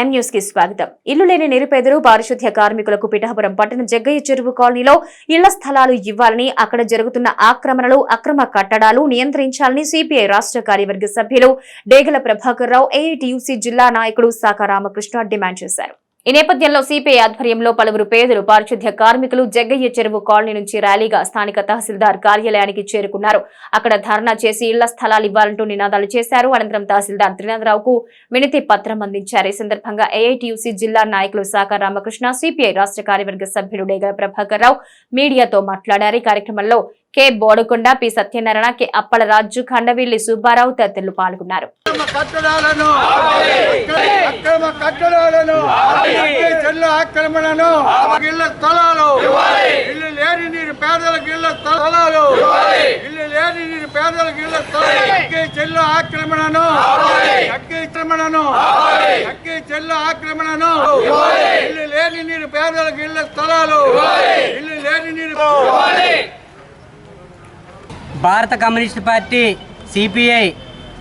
ఎం న్యూస్కి స్వాగతం. ఇల్లు లేని నిరుపేదలు పారిశుద్ధ్య కార్మికులకు పిఠాపురం పట్టణ జగ్గయ్య చెరువు కాలనీలో ఇళ్ళ స్థలాలు ఇవ్వాలని అక్కడ జరుగుతున్న ఆక్రమణలు అక్రమ కట్టడాలు నియంత్రించాలని సిపిఐ రాష్ట్ర కార్యవర్గ సభ్యులు డేగల ప్రభాకర్ రావు ఏఐటియుసి జిల్లా నాయకుడు శాఖ రామకృష్ణ డిమాండ్ చేశారు. ఈ నేపథ్యంలో సిపిఐ ఆధ్వర్యంలో పలువురు పేదలు పారిశుద్ధ్య కార్మికులు జగ్గయ్య చెరువు కాలనీ నుంచి ర్యాలీగా స్థానిక తహసీల్దార్ కార్యాలయానికి చేరుకున్నారు. అక్కడ ధర్నా చేసి ఇళ్ళ స్థలాలు ఇవ్వాలంటూ నినాదాలు చేశారు. అనంతరం తహసీల్దార్ త్రినాథరావుకు వినతి పత్రం అందించారు. ఈ సందర్భంగా ఏఐటియుసి జిల్లా నాయకులు శాఖ రామకృష్ణ సిపిఐ రాష్ట్ర కార్యవర్గ సభ్యుడు డేగల ప్రభాకర్ రావు మీడియాతో మాట్లాడారు. ఈ కార్యక్రమంలో K Bodakonda P Satyanarayana K Appalaraju Khandavilli Subbarao తదితరులు పాల్గొన్నారు. అక్రమ కట్టడాలను చెల్ల ఆక్రమణను ఇళ్ళ స్థలాలు ఇల్లు లేని నీరు పేదలకు ఇళ్ళ స్థలాలు ఇల్లు లేని నీరు పేదలకు ఇళ్ళ స్థలాలు అక్కే చెల్ల ఆక్రమణను ఆక్రమణను అక్కే చెల్ల ఆక్రమణను ఇల్లు లేని నీరు పేదలకు ఇళ్ళ స్థలాలు ఇల్లు లేని నీరు భారత కమ్యూనిస్ట్ పార్టీ సిపిఐ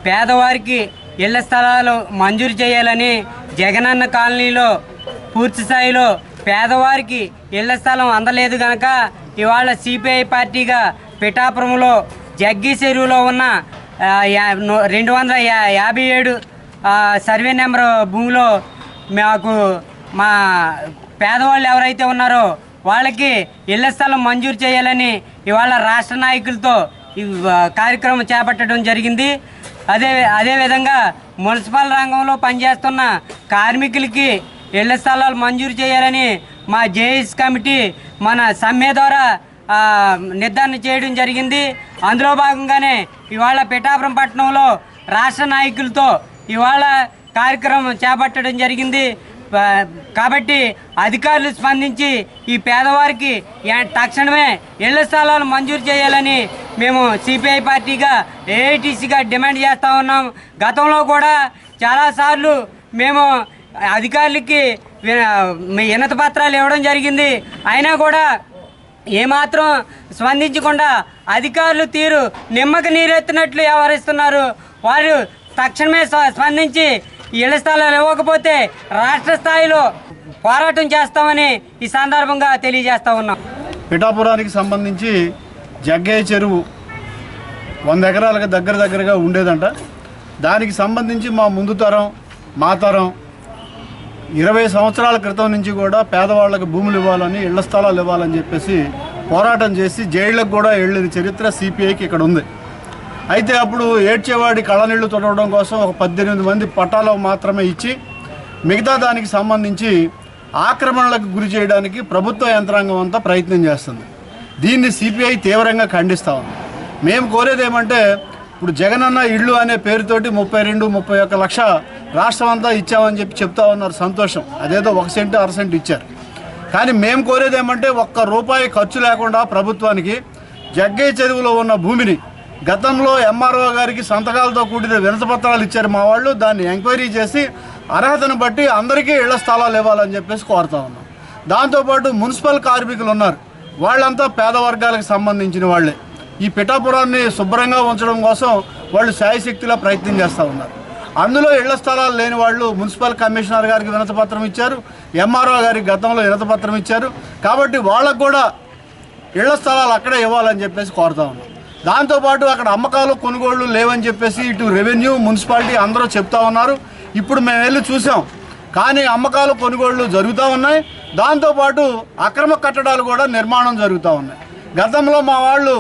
పేదవారికి ఇళ్ళ స్థలాలు మంజూరు చేయాలని జగనన్న కాలనీలో పూర్తి స్థాయిలో పేదవారికి ఇళ్ళ స్థలం అందలేదు గనక ఇవాళ సిపిఐ పార్టీగా పిఠాపురంలో జగ్గి చెరువులో ఉన్న యా- రెండు వందల యా- యాభై ఏడు సర్వే నెంబర్ భూమిలో మాకు మా పేదవాళ్ళు ఎవరైతే ఉన్నారో వాళ్ళకి ఇళ్ళ స్థలం మంజూరు చేయాలని ఇవాళ రాష్ట్ర నాయకులతో కార్యక్రమం చేపట్టడం జరిగింది. అదే అదేవిధంగా మున్సిపల్ రంగంలో పనిచేస్తున్న కార్మికులకి ఇళ్ళ స్థలాలు మంజూరు చేయాలని మా జేఎస్ కమిటీ మన సమ్మె ద్వారా నిర్ధారణ చేయడం జరిగింది. అందులో భాగంగానే ఇవాళ పిఠాపురం పట్టణంలో రాష్ట్ర నాయకులతో ఇవాళ కార్యక్రమం చేపట్టడం జరిగింది. కాబట్టి అధికారులు స్పందించి ఈ పేదవారికి తక్షణమే ఇళ్ళ స్థలాలు మంజూరు చేయాలని మేము సిపిఐ పార్టీగా ఏఐటీసీగా డిమాండ్ చేస్తూ ఉన్నాం. గతంలో కూడా చాలాసార్లు మేము అధికారులకి వినత పత్రాలు ఇవ్వడం జరిగింది. అయినా కూడా ఏమాత్రం స్పందించకుండా అధికారులు తీరు నిమ్మక నీరెత్తినట్లు వ్యవహరిస్తున్నారు. వారు తక్షణమే స్పందించి ఇళ్ళ స్థలాలు ఇవ్వకపోతే రాష్ట్ర స్థాయిలో పోరాటం చేస్తామని ఈ సందర్భంగా తెలియజేస్తా ఉన్నాం. పిఠాపురానికి సంబంధించి జగ్గయ్య చెరువు వంద ఎకరాలకు దగ్గర దగ్గరగా ఉండేదంట. దానికి సంబంధించి మా ముందు తరం మా తరం ఇరవై సంవత్సరాల క్రితం నుంచి కూడా పేదవాళ్ళకి భూములు ఇవ్వాలని ఇళ్ళ స్థలాలు ఇవ్వాలని చెప్పేసి పోరాటం చేసి జైళ్ళకు కూడా వెళ్ళిన చరిత్ర సిపిఐకి ఇక్కడ ఉంది. అయితే అప్పుడు ఏడ్చేవాడి కళనీళ్ళు తొడవడం కోసం ఒక పద్దెనిమిది మంది పట్టాలు మాత్రమే ఇచ్చి మిగతా దానికి సంబంధించి ఆక్రమణలకు గురి చేయడానికి ప్రభుత్వ యంత్రాంగం అంతా ప్రయత్నం చేస్తుంది. దీన్ని సిపిఐ తీవ్రంగా ఖండిస్తా ఉంది. మేము కోరేది ఏమంటే ఇప్పుడు జగనన్న ఇళ్ళు అనే పేరుతోటి ముప్పై రెండు ముప్పై ఒక్క లక్ష రాష్ట్రం అంతా ఇచ్చామని చెప్పి చెప్తా ఉన్నారు సంతోషం. అదేదో ఒక సెంటు అర సెంటు ఇచ్చారు. కానీ మేము కోరేది ఏమంటే ఒక్క రూపాయి ఖర్చు లేకుండా ప్రభుత్వానికి జగ్గయ్య చెరువులో ఉన్న భూమిని గతంలో ఎంఆర్ఓ గారికి సంతకాలతో కూడిన వినతపత్రాలు ఇచ్చారు మా వాళ్ళు. దాన్ని ఎంక్వైరీ చేసి అర్హతను బట్టి అందరికీ ఇళ్ళ స్థలాలు ఇవ్వాలని చెప్పేసి కోరుతా ఉన్నాం. దాంతోపాటు మున్సిపల్ కార్మికులు ఉన్నారు. వాళ్ళంతా పేద వర్గాలకు సంబంధించిన వాళ్ళే. ఈ పిఠాపురాన్ని శుభ్రంగా ఉంచడం కోసం వాళ్ళు శాయశక్తిలా ప్రయత్నం చేస్తూ ఉన్నారు. అందులో ఇళ్ళ స్థలాలు లేని వాళ్ళు మున్సిపల్ కమిషనర్ గారికి వినతపత్రం ఇచ్చారు. ఎంఆర్ఓ గారికి గతంలో వినతపత్రం ఇచ్చారు. కాబట్టి వాళ్ళకు కూడా ఇళ్ళ స్థలాలు అక్కడే ఇవ్వాలని చెప్పేసి కోరుతా ఉన్నాం. దాంతోపాటు అక్కడ అమ్మకాలు కొనుగోళ్ళు లేవని చెప్పేసి ఇటు రెవెన్యూ మున్సిపాలిటీ అందరూ చెప్తా ఉన్నారు. ఇప్పుడు మేము వెళ్ళి చూసాం. కానీ అమ్మకాలు కొనుగోళ్ళు జరుగుతూ ఉన్నాయి. దాంతోపాటు అక్రమ కట్టడాలు కూడా నిర్మాణం జరుగుతూ ఉన్నాయి. గతంలో మా వాళ్ళు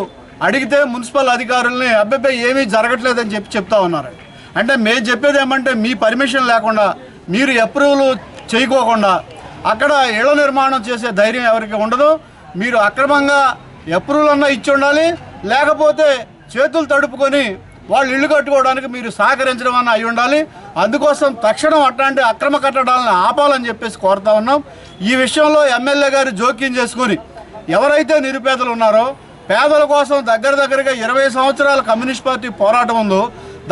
అడిగితే మున్సిపల్ అధికారుల్ని అబ్బాయి ఏమీ జరగట్లేదని చెప్పి చెప్తా ఉన్నారు. అంటే మేము చెప్పేది ఏమంటే మీ పర్మిషన్ లేకుండా మీరు అప్రూవల్ చేయకోకుండా అక్కడ ఇళ్ళ నిర్మాణం చేసే ధైర్యం ఎవరికి ఉండదు. మీరు అక్రమంగా అప్రూవల్ అన్నా ఇచ్చి ఉండాలి. లేకపోతే చేతులు తడుపుకొని వాళ్ళు ఇల్లు కట్టుకోవడానికి మీరు సహకరించడం అన్న అయి ఉండాలి. అందుకోసం తక్షణం అట్లాంటి అక్రమ కట్టడాలను ఆపాలని చెప్పేసి కోరుతా ఉన్నాం. ఈ విషయంలో ఎమ్మెల్యే గారు జోక్యం చేసుకొని ఎవరైతే నిరుపేదలు ఉన్నారో పేదల కోసం దగ్గర దగ్గరగా ఇరవై సంవత్సరాల కమ్యూనిస్ట్ పార్టీ పోరాటం ఉందో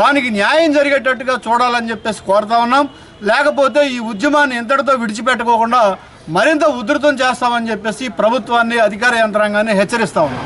దానికి న్యాయం జరిగేటట్టుగా చూడాలని చెప్పేసి కోరుతా ఉన్నాం. లేకపోతే ఈ ఉద్యమాన్ని ఇంతటితో విడిచిపెట్టుకోకుండా మరింత ఉధృతం చేస్తామని చెప్పేసి ప్రభుత్వాన్ని అధికార యంత్రాంగాన్ని హెచ్చరిస్తా ఉన్నాం.